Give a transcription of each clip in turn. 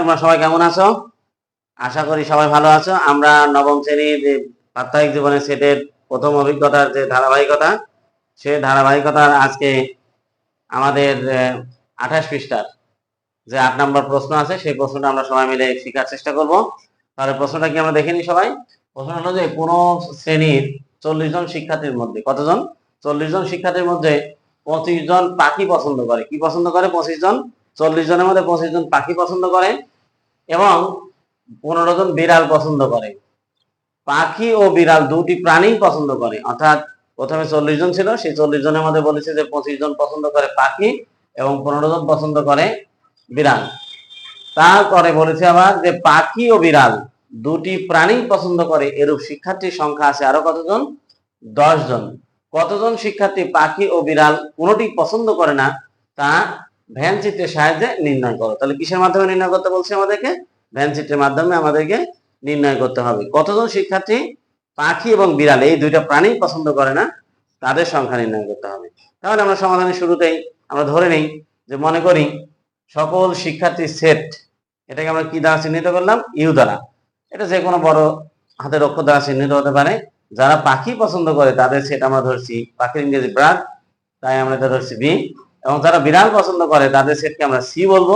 তোমরা সবাই কেমন আছো? আশা করি সবাই ভালো আছো। আমরা নবম শ্রেণির প্রাত্যহিক জীবনের সেটের প্রথম অভিজ্ঞতার যে ধারাবাহিকতা, সে ধারাবাহিকতার আজকে আমাদের আঠাশ পৃষ্ঠার যে আট নম্বর প্রশ্ন আছে, সেই প্রশ্নটা আমরা সবাই মিলে শেখার চেষ্টা করব। তাহলে প্রশ্নটা কি আমরা দেখে নিই সবাই? প্রশ্ন হলো যে কোন শ্রেণির চল্লিশ জন শিক্ষার্থীর মধ্যে, কতজন? চল্লিশ জন শিক্ষার্থীর মধ্যে পঁচিশ জন পাখি পছন্দ করে। কি পছন্দ করে পঁচিশ জন? চল্লিশ জনের মধ্যে পঁচিশ জন পাখি পছন্দ করে এবং পনেরো জন বিড়াল পছন্দ করে। পাখি ও বিড়াল দুটি প্রাণী পছন্দ করে। অর্থাৎ প্রথমে চল্লিশ জন ছিল, সেই চল্লিশ জনের মধ্যে বলেছে যে পঁচিশ জন পছন্দ করে পাখি এবং পনেরো জন পছন্দ করে বিড়াল। তারপরে বলেছে আবার যে পাখি ও বিড়াল দুটি প্রাণী পছন্দ করে, এরূপ শিক্ষার্থীর সংখ্যা আছে আরও কতজন? দশ জন। কতজন শিক্ষার্থী পাখি ও বিড়াল কোনোটি পছন্দ করে না তা ভ্যান চিত্রের সাহায্যে নির্ণয় করো। তাহলে কিসের মাধ্যমে নির্ণয় করতে বলছে আমাদেরকে? ভ্যান চিত্রের মাধ্যমে আমাদেরকে নির্ণয় করতে হবে। কতজন শিক্ষার্থী? পাখি এবং বিড়াল, এই দুইটা প্রাণী পছন্দ করে না, তাদের সংখ্যা নির্ণয় করতে হবে। তাহলে আমরা সমাধানের শুরুতেই আমরা ধরে নেই যে মনে করি সকল শিক্ষার্থী সেট, এটাকে আমরা কি দ্বারা চিহ্নিত করলাম? ইউ দ্বারা। এটা যে কোনো বড় হাতের অক্ষর দ্বারা চিহ্নিত হতে পারে। যারা পাখি পছন্দ করে, তাদের সেট আমরা ধরছি। পাখির ইংরেজি ব্রাড তাই আমরা এটা ধরছি বি। এবং যারা বিড়াল পছন্দ করে, তাদের সেটকে আমরা সি বলব।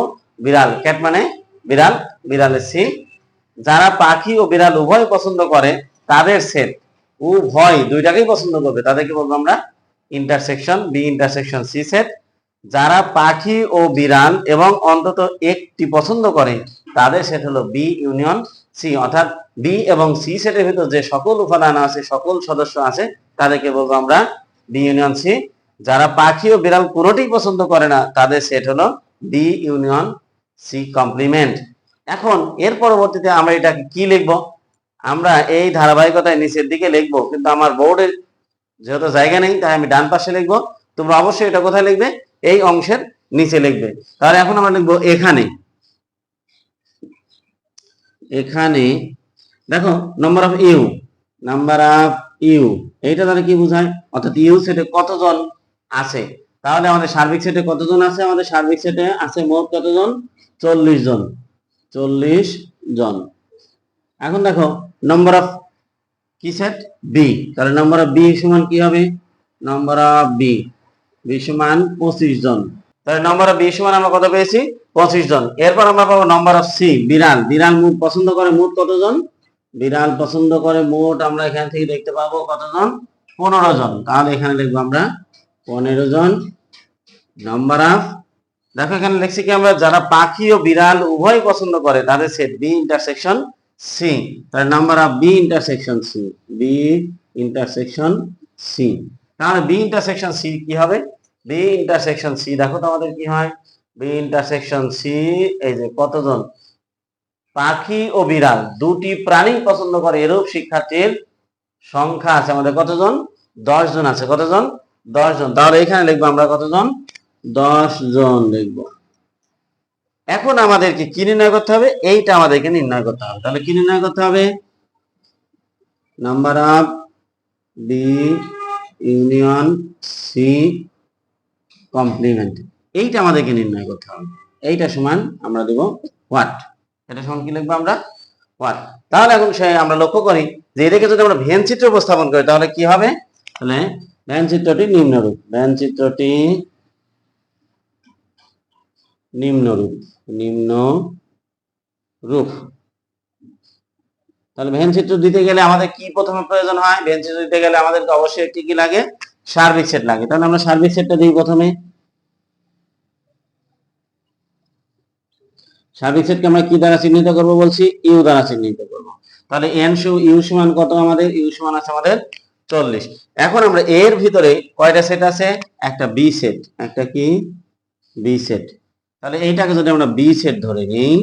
বিড়াল ক্যাট মানে বিড়াল, বিড়ালের সি। যারা পাখি ও বিড়াল উভয় পছন্দ করে, তাদের সেট উভয় দুইটাকেই পছন্দ করবে। তাদেরকে বলব আমরা intersection B intersection C set যারা পাখি ও বিড়াল এবং অন্তত একটি পছন্দ করে, তাদের সেট হলো বি ইউনিয়ন সি অর্থাৎ বি এবং সি সেটের ভিতর যে সকল উপাদান আছে, সকল সদস্য আছে, তাদেরকে বলব আমরা বি ইউনিয়ন সি যারা পাখি ও বিড়াল কোনোটি পছন্দ করে না, তাদের সেট হলো বি ইউনিয়ন সি কমপ্লিমেন্ট এখন, এর পরবর্তীতে আমরা এটাকে কি লিখব? আমরা এই ধারাবাহিকতায় নিচের দিকে লিখব, কিন্তু আমার বোর্ডের যেহেতু জায়গা নেই, তাই আমি ডান পাশে লিখব। তোমরা অবশ্যই এটা কোথায় লিখবে? এই অংশের নিচে লিখবে। তাহলে এখন আমরা লিখব এখানে। এখানে, দেখো number of U number of U এইটা তাহলে কি বোঝায়? অর্থাৎ ইউ সেটে কতজন আছে। তাহলে আমাদের সার্বিক সেটে কতজন আছে? আমাদের সার্বিক সেটে আছে মোট কতজন? চল্লিশ জন। চল্লিশ জন। এখন দেখো নম্বর অফ কি সেট বি তাহলে নম্বর অফ বি সমান কি হবে? নম্বর অফ বি বি সমান পঁচিশ জন। তাহলে নম্বর অফ বি সমান আমরা কত পেয়েছি? পঁচিশ জন। এরপর আমরা পাবো নম্বর অফ সি বিড়াল। বিড়াল মোট পছন্দ করে মোট কতজন? বিড়াল পছন্দ করে মোট আমরা এখান থেকে দেখতে পাবো কতজন? পনেরো জন। তাহলে এখানে লিখব আমরা পনেরো জন। নাম্বার অফ দেখো এখানে লিখছি কি আমরা, যারা পাখি ও বিড়াল উভয় পছন্দ করে, তাদের সেট বি ইন্টারসেকশন সি তাহলে number of B intersection C B intersection C তাহলে বি ইন্টারসেকশন সি কি হবে? বি ইন্টারসেকশন সি দেখো তো আমাদের কি হয়? বি ইন্টারসেকশন সি এই যে কতজন? পাখি ও বিড়াল, দুটি প্রাণী পছন্দ করে, এরূপ শিক্ষার্থীর সংখ্যা আছে আমাদের কতজন? দশ জন আছে, কতজন? দশ জন। তাহলে এখানে লিখব আমরা কতজন? দশ জন লিখব। এখন আমাদেরকে কি নির্ণয় করতে হবে? এইটা আমাদেরকে নির্ণয় করতে হবে। তাহলে কি নির্ণয় করতে হবে? Number of B union C complement এইটা আমাদেরকে নির্ণয় করতে হবে। এইটা সমান আমরা দেব হোয়াট এটা সমান কি লিখব আমরা? হোয়াট তাহলে এখন সে আমরা লক্ষ্য করি যে এটাকে যদি আমরা ভেন চিত্র উপস্থাপন করি, তাহলে কি হবে? তাহলে ভ্যান চিত্রটি নিম্নরূপ। ভ্যান চিত্রটি নিম্নরূপ। নিম্ন রূপ তাহলে ভ্যান চিত্র দিতে গেলে আমাদের কি প্রথমে প্রয়োজন হয়? ভ্যান চিত্র দিতে গেলে আমাদেরকে অবশ্যই একটি কি লাগে? সার্বিক সেট লাগে। তাহলে আমরা সার্বিক সেটটা দিই প্রথমে। সার্বিক সেটকে আমরা কি দ্বারা চিহ্নিত করব বলছি? ইউ দ্বারা চিহ্নিত করব। তাহলে এন সু, ইউ সমান কত আমাদের? ইউ সমান আছে আমাদের চল্লিশ। এখন আমরা এর ভিতরে কয়টা সেট আছে? একটা বি সেট একটা কি? বি সেট তাহলে এইটাকে যদি আমরা বি সেট ধরে নিই,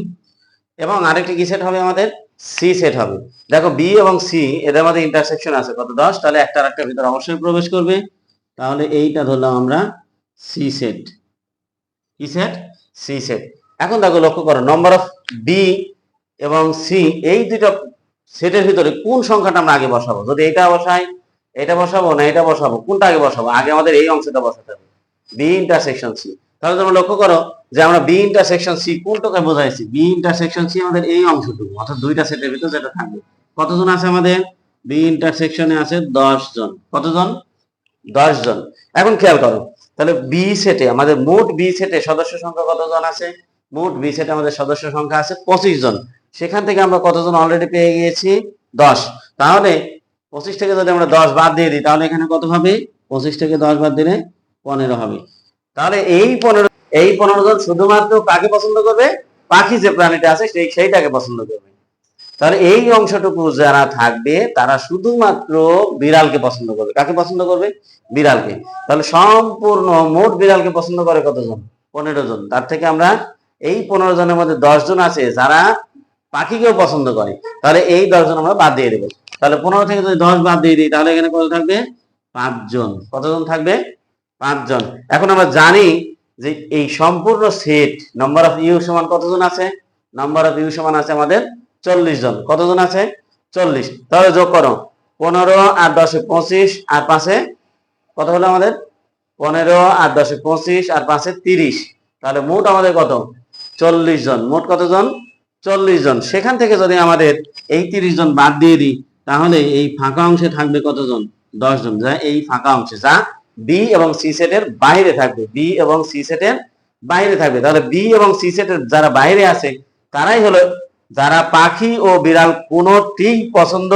এবং আরেকটা কি সেট হবে আমাদের? সি সেট হবে। দেখো বি এবং সি এদের মধ্যে ইন্টারসেকশন আছে কত? দশ। তাহলে একটা আরেকটার ভিতরে অবশ্যই প্রবেশ করবে। তাহলে এইটা ধরলাম আমরা সি সেট কি সেট সি সেট এখন দেখো লক্ষ্য করো নম্বর অফ বি এবং সি এই দুটো সেটের ভিতরে কোন সংখ্যাটা আমরা আগে বসাবো? যদি এটা বসাই এটা বসাবো না এটা বসাবো? কোনটা আগে বসাবো? আগে আমাদের এই অংশটা বসাতে হবে। বি ইন্টারসেকশন সি তাহলে তোমরা লক্ষ্য করো যে আমরা বি ইন্টারসেকশন সি কোনটাকে বোঝাইছি? বি ইন্টারসেকশন সি আমাদের এই অংশটুকু, অর্থাৎ দুইটা সেটের ভিতর যেটা থাকবে। কতজন আছে আমাদের? বি ইন্টারসেকশনে আছে দশ জন। কতজন? দশ জন। এখন খেয়াল করো, তাহলে বি সেটে আমাদের মোট বি সেটে সদস্য সংখ্যা কতজন আছে? মোট বি সেটে আমাদের সদস্য সংখ্যা আছে পঁচিশ জন। সেখান থেকে আমরা কতজন অলরেডি পেয়ে গিয়েছি? দশ। তাহলে পঁচিশ থেকে যদি আমরা দশ বাদ দিয়ে দিই, তাহলে এখানে কত হবে? পঁচিশ থেকে দশ বাদ দিলে পনেরো হবে। তাহলে এই পনেরো এই পনেরো জন শুধুমাত্র কাকে পছন্দ করবে? পাখি যে প্রাণীটা আছে, সেই, সেইটাকে পছন্দ করবে। তাহলে এই অংশটুকু যারা থাকবে, তারা শুধুমাত্র বিড়ালকে পছন্দ করবে। কাকে পছন্দ করবে? বিড়ালকে। তাহলে সম্পূর্ণ মোট বিড়ালকে পছন্দ করে কতজন? পনেরো জন। তার থেকে আমরা এই পনেরো জনের মধ্যে দশ জন আছে, যারা পাখিকেও পছন্দ করে, তাহলে এই দশজন আমরা বাদ দিয়ে দেবো। তাহলে পনেরো থেকে যদি দশ বাদ দিয়ে দিই, তাহলে এখানে কত থাকবে? পাঁচজন। কতজন থাকবে? পাঁচজন। এখন আমরা জানি যে এই সম্পূর্ণ সেট নাম্বার অফ ইউ সমান কতজন আছে? নাম্বার অফ ইউ সমান আছে আমাদের চল্লিশ জন। কতজন আছে? চল্লিশ। তাহলে যোগ করো। পনেরো আর দশে পঁচিশ আর পাঁচে কত হলো আমাদের? পনেরো আর দশে পঁচিশ আর পাঁচে তিরিশ। তাহলে মোট আমাদের কত? চল্লিশ জন। মোট কতজন? চল্লিশ জন। সেখান থেকে যদি আমাদের এই তিরিশ জন বাদ দিয়ে দিই তাহলে এই ফাঁকা অংশে থাকবে কতজন? দশ জন যা এই ফাঁকা অংশে, যা বি এবং সি সেটের বাইরে থাকবে। বি এবং সি সেটের বাইরে থাকবে। তাহলে বি এবং সি সেটের যারা বাইরে আছে, তারাই হলো যারা পাখি ও বিড়াল কোনোটি পছন্দ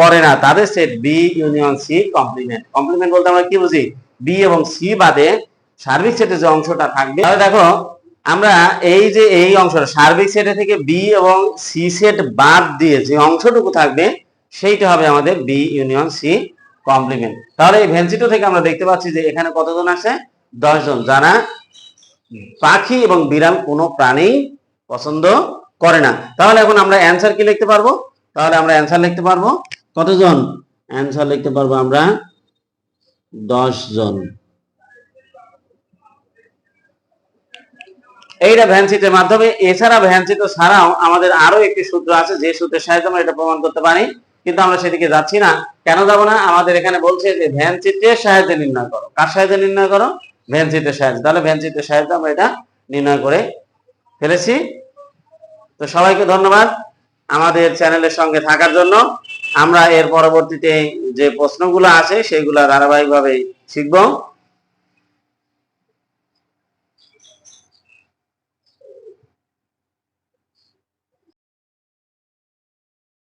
করে না, তাদের set B union C complement complement বলতে আমরা কি বুঝি? বি এবং সি বাদে সার্বিক সেটের যে অংশটা থাকবে, তাহলে দেখো, আমরা এই যে এই অংশটা, সার্বিক সেটে থেকে বি এবং সি সেট বাদ দিয়ে যে অংশটুকু থাকবে সেইটা হবে আমাদের বি ইউনিয়ন সি কমপ্লিমেন্ট তাহলে এই ভেন্সিটো থেকে আমরা দেখতে পাচ্ছি যে এখানে কতজন আছে? দশ জন যারা পাখি এবং বিড়াল কোনো প্রাণী পছন্দ করে না। তাহলে এখন আমরা অ্যান্সার কি লিখতে পারব? তাহলে আমরা অ্যান্সার লিখতে পারব কতজন? অ্যান্সার লিখতে পারব আমরা দশ জন এইটা ভ্যানসিটের মাধ্যমে। এছাড়া ভ্যানসিট ছাড়াও আমাদের আরও একটি সূত্র আছে, যে সূত্রের সাহায্যে আমরা এটা প্রমাণ করতে পারি। কিন্তু আমরা সেদিকে যাচ্ছি না। কেন যাব না? আমাদের এখানে বলছে যে, ভ্যান চিত্রের সাহায্যে নির্ণয় করো। কার সাহায্যে নির্ণয় করো? ভ্যান চিত্রের সাহায্যে। তাহলে ভ্যান চিত্রের সাহায্যে আমরা এটা নির্ণয় করে ফেলেছি। তো সবাইকে ধন্যবাদ আমাদের চ্যানেলের সঙ্গে থাকার জন্য। আমরা এর পরবর্তীতে যে প্রশ্নগুলো আছে সেগুলো ধারাবাহিকভাবে শিখব।